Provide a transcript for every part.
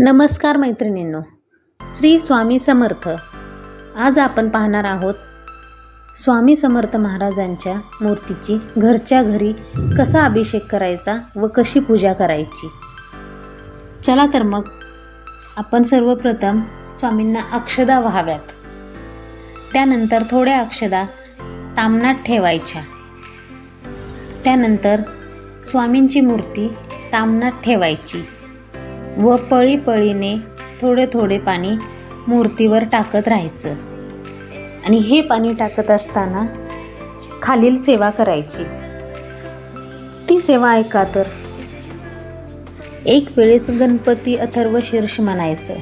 नमस्कार मैत्रिणींनो श्री स्वामी समर्थ. आज आपण पाहणार आहोत स्वामी समर्थ महाराजांच्या मूर्तीची घरच्या घरी कसा अभिषेक करायचा व कशी पूजा करायची. चला तर मग आपण सर्वप्रथम स्वामींना अक्षदा व्हाव्यात. त्यानंतर थोड्या अक्षदा तामनात ठेवायच्या. त्यानंतर स्वामींची मूर्ती तामनात ठेवायची. व पळी पळीने थोडे थोडे पाणी मूर्तीवर टाकत राहायचं. आणि हे पाणी टाकत असताना खालील सेवा करायची. ती सेवा ऐका तर. एक वेळेस गणपती अथर्व शीर्ष म्हणायचं.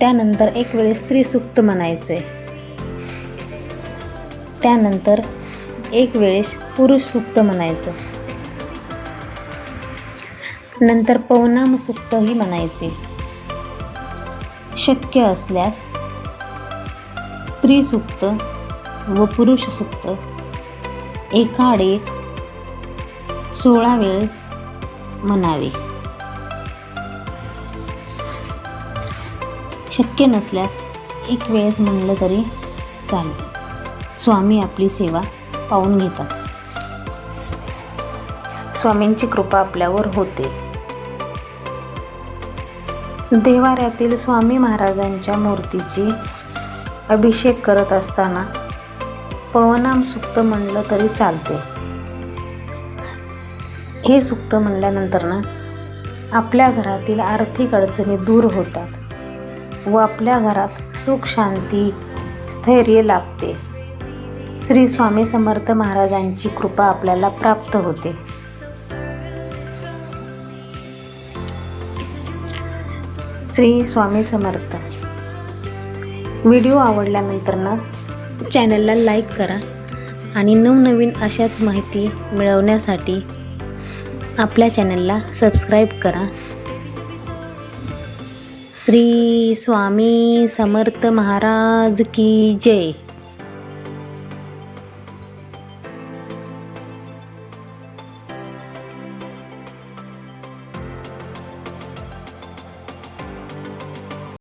त्यानंतर एक वेळेस त्रिसुक्त म्हणायचे. त्यानंतर एक वेळेस पुरुष सुक्त म्हणायचं. नंतर पवनाम सुक्तही म्हणायचे. शक्य असल्यास स्त्री सुक्त व पुरुष सुक्त एकाड एक सोळा वेळेस म्हणावे. शक्य नसल्यास एक वेळेस म्हणलं तरी चालेल स्वामी आपली सेवा पाहून घेतात. स्वामींची कृपा आपल्यावर होते. देवाऱ्यातील स्वामी महाराजांच्या मूर्तीची अभिषेक करत असताना पवनाम सुक्त म्हणलं तरी चालते. हे सुक्त म्हणल्यानंतर ना आपल्या घरातील आर्थिक अडचणी दूर होतात व आपल्या घरात सुख शांती स्थैर्य लाभते. श्री स्वामी समर्थ महाराजांची कृपा आपल्याला प्राप्त होते. श्री स्वामी समर्थ. व्हिडिओ आवडल्यानंतर ना चॅनलला लाईक करा आणि नवनवीन अशाच माहिती मिळवण्यासाठी आपल्या चॅनलला सबस्क्राईब करा. श्री स्वामी समर्थ महाराज की जय.